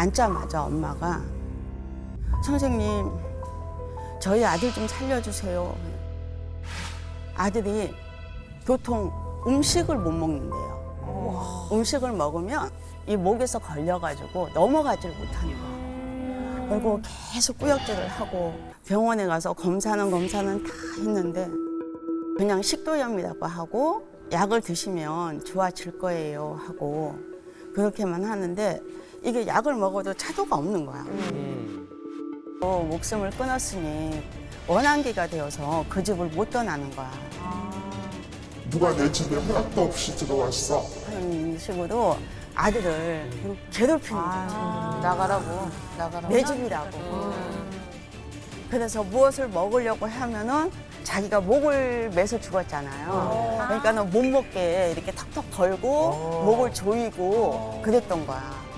앉자마자 엄마가 선생님 저희 아들 좀 살려주세요. 아들이 도통 음식을 못 먹는데요. 음식을 먹으면 이 목에서 걸려가지고 넘어가지를 못하는 거예요. 그리고 계속 꾸역질을 하고 병원에 가서 검사는 검사는 다 했는데 그냥 식도염이라고 하고 약을 드시면 좋아질 거예요 하고 그렇게만 하는데 이게 약을 먹어도 차도가 없는 거야. 또 목숨을 끊었으니 원한기가 되어서 그 집을 못 떠나는 거야. 누가 내 집에 허락도 없이 들어왔어. 그런 식으로 아들을 괴롭히는 거지. 나가라고 나가라고. 내 집이라고. 그래서 무엇을 먹으려고 하면은 자기가 목을 매서 죽었잖아요. 그러니까는 못 먹게 이렇게 턱턱 걸고 목을 조이고 그랬던 거야.